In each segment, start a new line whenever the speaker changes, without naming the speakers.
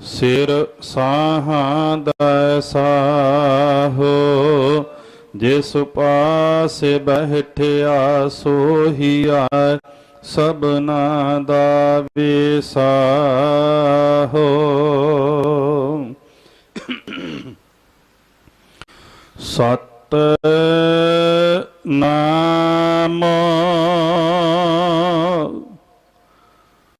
ਸਿਰ ਸਾਹਾਂ ਦਾ ਸਾਹੋ ਜਿਸ ਪਾਸੇ ਬਹਿਠਿਆ ਸੋਹੀਆ ਸਭਨਾ ਦਾ ਵਿਸਾਹੋ। ਸਤ ਨਾਮ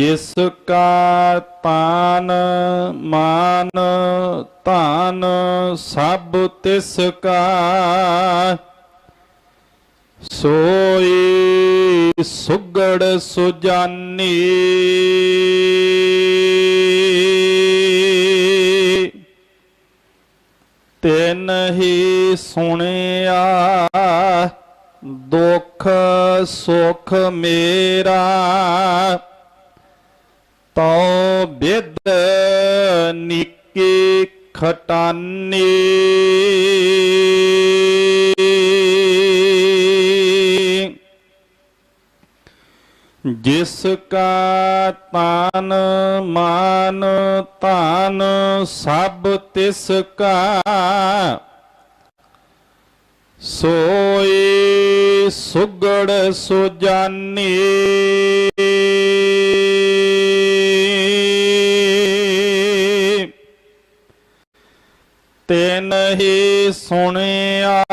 ਜਿਸ ਕਾ ਤਾਨ ਮਾਨ ਧਨ ਸਭ ਤਿਸ ਕਾ ਸੋਈ ਸੁਗੜ ਸੁਜਾਨੀ। ਤਿਨ ਹੀ ਸੁਣਿਆ, ਦੁੱਖ ਸੁਖ ਮੇਰਾ। ਤਉ ਬਿਦ ਨਿੱਕੀ ਖਟਾਨੀ। ਜਿਸ ਕਾ ਤਾਨ ਮਾਨ ਤਾਨ ਸਭ ਤਿਸ ਕਾ, ਸੋਈ ਸੁਗੜ ਸੁਜਾਨੀ। ਤਿਨ ਹੀ ਸੁਣਿਆ।